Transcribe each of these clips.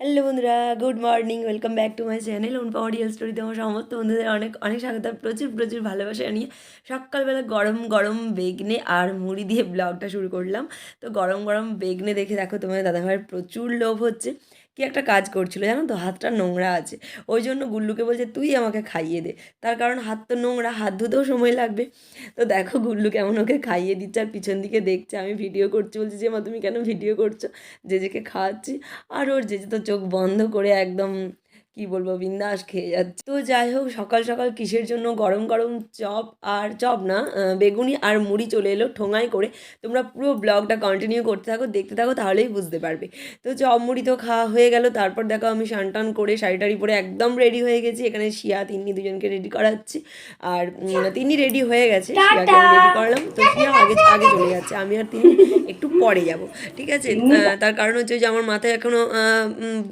Hello বন্ধুরা, good morning, welcome back to my channel Anupa অডিয়াল স্টোরিতে আমার সমস্ত বন্ধুদের অনেক অনেক স্বাগত, প্রচুর প্রচুর ভালোবাসা নিয়ে সকালবেলা গরম গরম বেগনে আর মুড়ি দিয়ে ব্লগটা শুরু করলাম। তো গরম গরম বেগনে দেখে দেখো তোমার দাদাভাইয়ের প্রচুর লোভ হচ্ছে। কি একটা কাজ করছিল, জানো তো? হাতটা নোংরা আছে। ওই জন্য গুল্লুকে বলছে, তুই আমাকে খাইয়ে দে। তার কারণ হাত তো নোংরা, হাত ধুতেও সময় লাগবে। তো দেখো গুল্লু কেমন ওকে খাইয়ে দিচ্ছে আর পিছন দিকে দেখছে। আমি ভিডিও করছি, বলছি, যে মা, তুমি কেন ভিডিও করছ? জেজেকে খাওয়াচ্ছি। আর ওর জেজে তো চোখ বন্ধ করে একদম কি বলব বিন্দাস খেয়ে যাচ্ছে। তো যাই হোক সকাল সকাল কিসের জন্য? গরম গরম চপ আর চপ না বেগুনি আর মুড়ি চলে এলো ঠোঙায় করে। তোমরা পুরো ব্লগটা কন্টিনিউ করতে থাকো দেখতে থাকো তাহলেই বুঝতে পারবে। তো চপ মুড়ি তো খাওয়া হয়ে গেল তারপর দেখো আমি শান টান করে শাড়ি টাড়ি পরে একদম রেডি হয়ে গেছি। এখানে শিয়া তিন্নি দুজনকে রেডি করাচ্ছি। আর উম, তিন্নি রেডি হয়ে গেছে শিয়াকে আমি রেডি করলাম। তো শিয়া আগে আগে চলে যাচ্ছে আমি আর তিনি একটু পরে যাব ঠিক আছে? তার কারণ হচ্ছে যে আমার মাথায় এখনও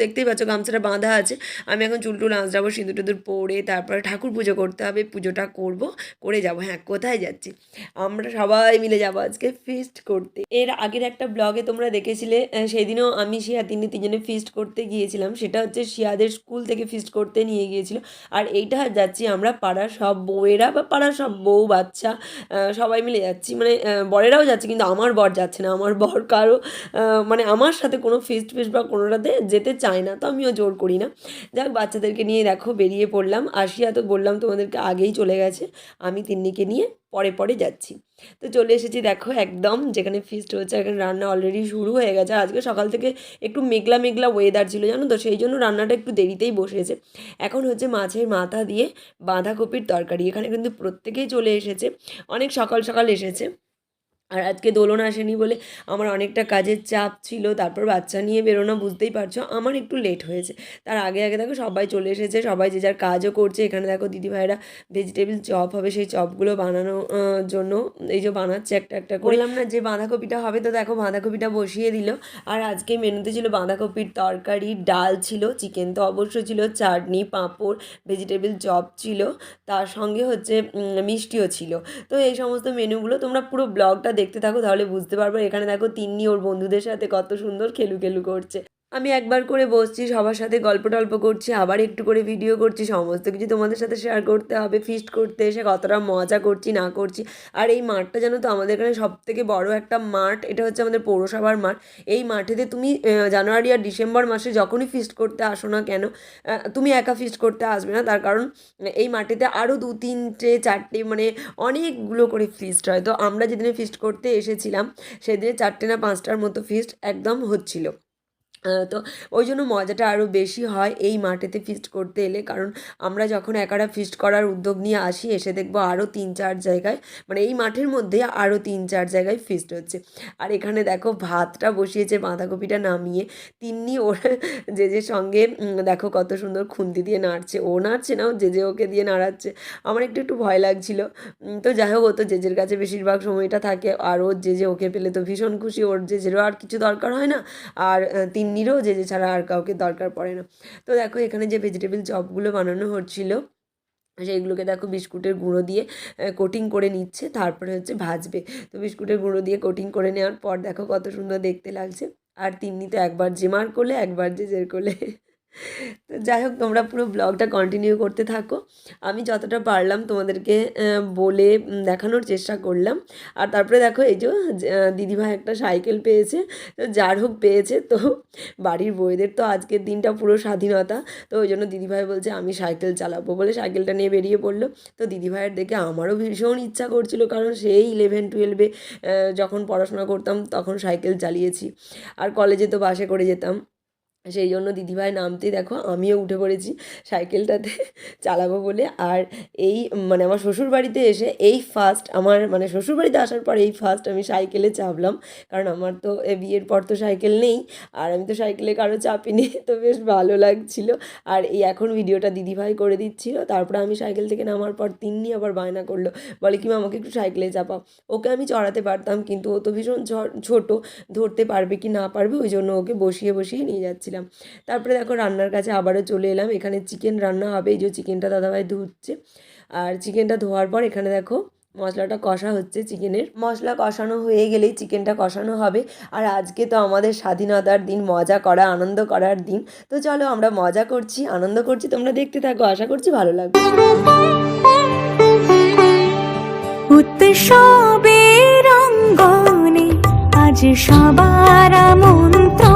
দেখতেই পাচ্ছ গামছাটা বাঁধা আছে। আমি এখন চুল টুল আঁচড়াবো, সিঁদুর টিঁদুর পরে তারপরে ঠাকুর পুজো করতে হবে, পুজোটা করব, করে যাব। হ্যাঁ কোথায় যাচ্ছি? আমরা সবাই মিলে যাব আজকে ফিস্ট করতে। এর আগের একটা ব্লগে তোমরা দেখেছিলে সেদিনও আমি শিয়া তিনি তিনজনে ফিস্ট করতে গিয়েছিলাম। সেটা হচ্ছে শিয়াদের স্কুল থেকে ফিস্ট করতে নিয়ে গিয়েছিল। আর এইটা যাচ্ছি আমরা পাড়ার সব বউয়েরা বা পাড়ার সব বউ বাচ্চা সবাই মিলে যাচ্ছি। মানে বরেরাও যাচ্ছে কিন্তু আমার বর যাচ্ছে না। আমার বর কারও মানে আমার সাথে কোনো ফিস্ট ফিস্ট বা কোনোটাতে যেতে চায় না, তো আমিও জোর করি না। যাক, বাচ্চাদেরকে নিয়ে দেখো, বেরিয়ে পড়লাম। আসিয়া তো বললাম, তোমাদেরকে আগেই চলে গেছে। আমি তিন্নিকে নিয়ে পরে পরে যাচ্ছি। তো চলে এসেছি দেখো একদম, যেখানে ফিস্ট হচ্ছে এখানে রান্না অলরেডি শুরু হয়ে গেছে। আজকে সকাল থেকে একটু মেঘলা মেঘলা ওয়েদার ছিল, জানো তো? সেই জন্য রান্নাটা একটু দেরিতেই বসেছে। এখন হচ্ছে মাছের মাথা দিয়ে বাঁধাকপির তরকারি। এখানে কিন্তু প্রত্যেকেই চলে এসেছে। অনেক সকাল সকাল এসেছে। আর আজকে দোলন আসেনি বলে আমার অনেকটা কাজের চাপ ছিল, তারপর বাচ্চা নিয়ে বেরোনো বুঝতেই পারছ, আমার একটু লেট হয়েছে। তার আগে আগে দেখো সবাই চলে এসেছে, সবাই যে যার কাজও করছে, এখানে দেখো দিদিভাইরা ভেজিটেবল চপ হবে, সেই চপগুলো বানানোর জন্য এই যে বানাচ্ছে একটা একটা করলাম না যে বাঁধাকপিটা হবে তো দেখো বাঁধাকপিটা বসিয়ে দিল। আর আজকে মেনুতে ছিল বাঁধাকপির তরকারি, ডাল ছিল চিকেন তো অবশ্যই ছিল, চাটনি, পাঁপড় ভেজিটেবল চপ ছিল, তার সঙ্গে হচ্ছে মিষ্টিও ছিল। তো এই সমস্ত মেনুগুলো তোমরা পুরো ব্লগটা দেখতে থাকো তাহলে বুঝতে পারব। এখানে দেখো তিন্নি ওর বন্ধুদের সাথে কত সুন্দর খেলু খেলু করছে। আমি একবার করে বসছি, সবার সাথে গল্প টল্প করছি, আবার একটু করে ভিডিও করছি, সমস্ত কিছু তোমাদের সাথে শেয়ার করতে হবে ফিস্ট করতে এসে কতটা মজা করছি, না করছি। আর এই মাঠটা জানো তো, আমাদের এখানে সব থেকে বড় একটা মাঠ, এটা হচ্ছে আমাদের পৌরসভার মাঠ। এই মাঠেতে তুমি জানুয়ারি আর ডিসেম্বর মাসে যখনই ফিস্ট করতে আসো না কেন তুমি একা ফিস্ট করতে আসবে না। তার কারণ, এই মাঠেতে আরও দু, তিনটে, চারটে মানে অনেকগুলো করে ফিস্ট হয়। তো আমরা যেদিনে ফিস্ট করতে এসেছিলাম, সেদিনে চারটে না পাঁচটার মতো ফিস্ট একদম হচ্ছিল। তো ওই জন্য মজাটা আরও বেশি হয় এই মাঠেতে ফিস্ট করতে এলে। কারণ আমরা যখন একারা ফিস্ট করার উদ্যোগ নিয়ে আসি এসে দেখব আরও তিন চার জায়গায় মানে এই মাঠের মধ্যে আরও তিন চার জায়গায় ফিস্ট হচ্ছে। আর এখানে দেখো ভাতটা বসিয়েছে বাঁধাকপিটা নামিয়ে। তিন্নি ওর যে যে সঙ্গে দেখো কত সুন্দর খুন্তি দিয়ে নাড়ছে। ও নাড়ছে না যে যে ওকে দিয়ে নাড়াচ্ছে। আমার একটু একটু ভয় লাগছিল। তো যাই হোক ও তো জেজের কাছে বেশিরভাগ সময়টা থাকে আর ওর যে যে ওকে পেলে তো ভীষণ খুশি। ওর জেজেরও আর কিছু দরকার হয় না। আর আহ, তিন্নিরও যে যে ছাড়া আর কাউকে দরকার পড়ে না। তো দেখো এখানে যে ভেজিটেবিল চপগুলো বানানো হচ্ছিল, সেইগুলোকে দেখো বিস্কুটের গুঁড়ো দিয়ে কোটিং করে নিচ্ছে, তারপরে হচ্ছে ভাজবে। তো বিস্কুটের গুঁড়ো দিয়ে কোটিং করে নেওয়ার পর দেখো কত সুন্দর দেখতে লাগছে। আর তিন্নি তো একবার যে মার করলে একবার যে জের করলে তো যাই হোক, তোমরা পুরো ব্লগটা কন্টিনিউ করতে থাকো। আমি যতটা পারলাম তোমাদেরকে বলে দেখানোর চেষ্টা করলাম। আর তারপরে দেখো, এই যে দিদিভাই একটা সাইকেল পেয়েছে। তো যার হোক পেয়েছে, তো বাড়ির বউদের তো আজকের দিনটা পুরো স্বাধীনতা। তো ওই জন্য দিদিভাই বলছে, আমি সাইকেল চালাবো বলে সাইকেলটা নিয়ে বেরিয়ে পড়ল। তো দিদিভাইয়ের দেখে আমারও ভীষণ ইচ্ছা করছিল, কারণ সেই ইলেভেন টুয়েলভে যখন পড়াশোনা করতাম, তখন সাইকেল চালিয়েছি। আর কলেজে তো বাসে করে যেতাম। সেই জন্য দিদিভাই নামতেই দেখো, আমিও উঠে পড়েছি সাইকেলটাতে চালাবো বলে। আর এই মানে আমার শ্বশুর বাড়িতে এসে এই ফার্স্ট আমার মানে শ্বশুর বাড়িতে আসার পর এই ফার্স্ট আমি সাইকেলে চাপলাম। কারণ আমার তো বিয়ের পর তো সাইকেল নেই, আর আমি তো সাইকেলে কারও চাপিনি তো বেশ ভালো লাগছিল। আর এই এখন ভিডিওটা দিদিভাই করে দিচ্ছিল, তারপরে আমি সাইকেল থেকে নামার পর তিন্নি আবার বায়না করল, বলে, কি আমাকে একটু সাইকেলে চাপাও। ওকে আমি চড়াতে পারতাম, কিন্তু ও তো ভীষণ ছোট, ধরতে পারবে কি না পারবে, ওই জন্য ওকে বসিয়ে বসিয়ে নিয়ে যাচ্ছিলাম। তারপরে দেখো রান্নার কাছে আবারও চলে এলাম। এখানে চিকেন রান্না হবে। এই যে চিকেনটা দাদাভাই ধুচ্ছে। আর চিকেনটা ধোয়ার পর এখানে দেখো মশলাটা কষা হচ্ছে চিকেনের মশলা কষানো হয়ে গেলেই চিকেনটা কষানো হবে। আর আজকে তো আমাদের স্বাধীনতার দিন, মজা করা, আনন্দ করার দিন। তো চলো আমরা মজা করছি, আনন্দ করছি। তোমরা দেখতে থাকো। আশা করছি ভালো লাগবে। উৎসবের আজ সবার আমন্ত্রণ।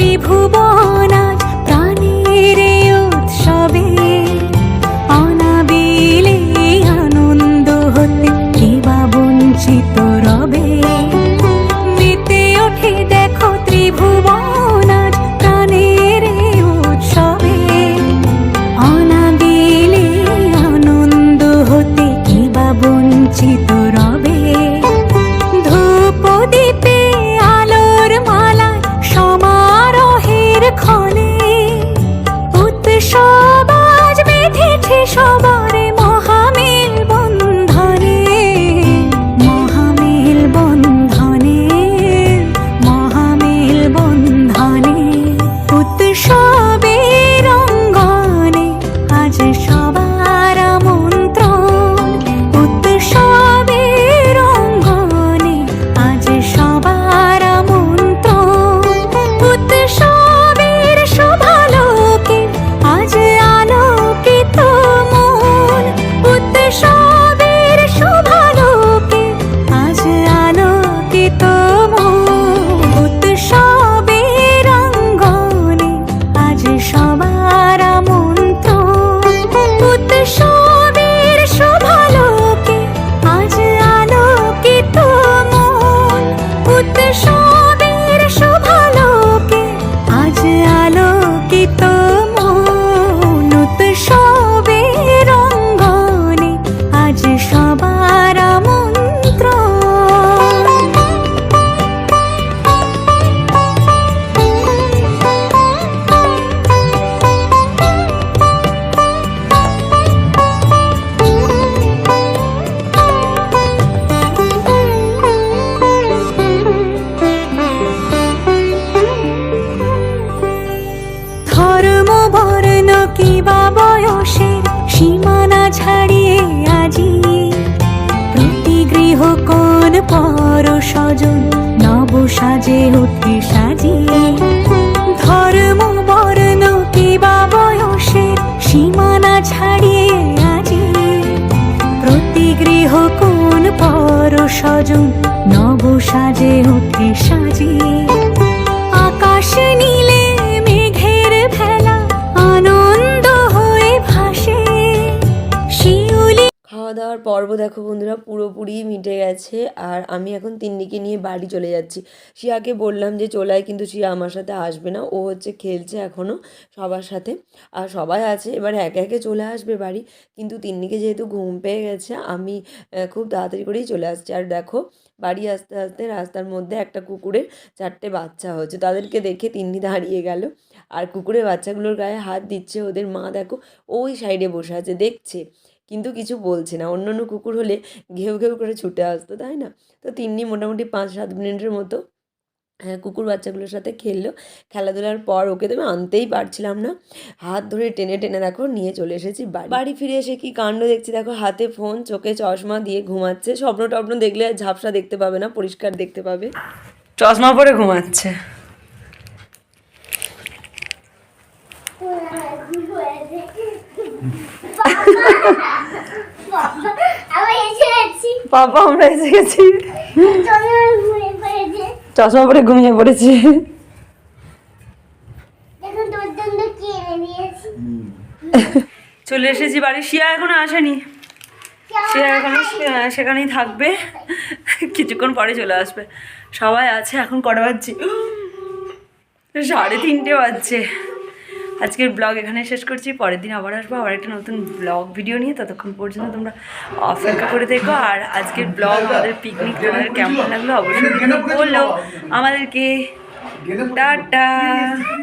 ত্রিভুবন উৎসব আজ বেঁধেছে সবার বর্ণ সীমানা ছাড়িয়ে আজি? প্রতি গৃহ কোন পর স্বজন নব সাজে উঠে ধর্ম সীমানা ছাড়িয়ে আজি? প্রতি গৃহ কোন পর নব সাজে সাজিয়ে আকাশ নীলে দাওয়ার পর্ব দেখো বন্ধুরা, পুরোপুরি মিটে গেছে। আর আমি এখন তিন্নিকে নিয়ে বাড়ি চলে যাচ্ছি। শিয়াকে বললাম যে চলায় কিন্তু শিয়া আমার সাথে আসবে না। ও হচ্ছে খেলছে এখনও সবার সাথে। আর সবাই আছে, এবার একে একে চলে আসবে বাড়ি। কিন্তু তিন্নিকে যেহেতু ঘুম পেয়ে গেছে, আমি খুব তাড়াতাড়ি করেই চলে আসছি। আর দেখো, বাড়ি আসতে আসতে রাস্তার মধ্যে একটা কুকুরের চারটে বাচ্চা হচ্ছে তাদেরকে দেখে তিন্নি দাঁড়িয়ে গেল। আর কুকুরের বাচ্চাগুলোর গায়ে হাত দিচ্ছে ওদের মা। দেখো, ওই সাইডে বসে আছে। দেখছে কিন্তু কিছু বলছে না। অন্য অন্য কুকুর হলে ঘেউ ঘেউ করে ছুটে আসতো, তাই না? তো তিন্নি মোটামুটি পাঁচ সাত মিনিটের মতো হ্যাঁ কুকুর বাচ্চাগুলোর সাথে খেললো। খেলাধুলার পর ওকে তো আমি আনতেই পারছিলাম না। হাত ধরে টেনে টেনে দেখো নিয়ে চলে এসেছি বাড়ি। বাড়ি ফিরে এসে কি কাণ্ড দেখছি? দেখো হাতে ফোন, চোখে চশমা দিয়ে ঘুমাচ্ছে। স্বপ্ন টপ্ন দেখলে ঝাপসা দেখতে পাবে না, পরিষ্কার দেখতে পাবে। চশমা পরে ঘুমাচ্ছে আবার এসে গেছি বাবা, আমরা এসে গেছি। চশমা পরে ঘুমিয়ে পড়েছি। চলে এসেছি বাড়ি। শিয়া এখনও আসেনি। সে এখনও সেখানেই থাকবে। কিছুক্ষণ পরে চলে আসবে। সবাই আছে, এখন কটা বাজছে? সাড়ে তিনটে বাজছে। আজকের ব্লগ এখানে শেষ করছি। পরের দিন আবার আসব আবার একটা নতুন ব্লগ ভিডিও নিয়ে। ততক্ষণ পর্যন্ত তোমরা অপেক্ষা করে দেখো আর আজকের ব্লগ আমাদের পিকনিক তোমাদের কেমন লাগল অবশ্যই বলল আমাদেরকে টাটা।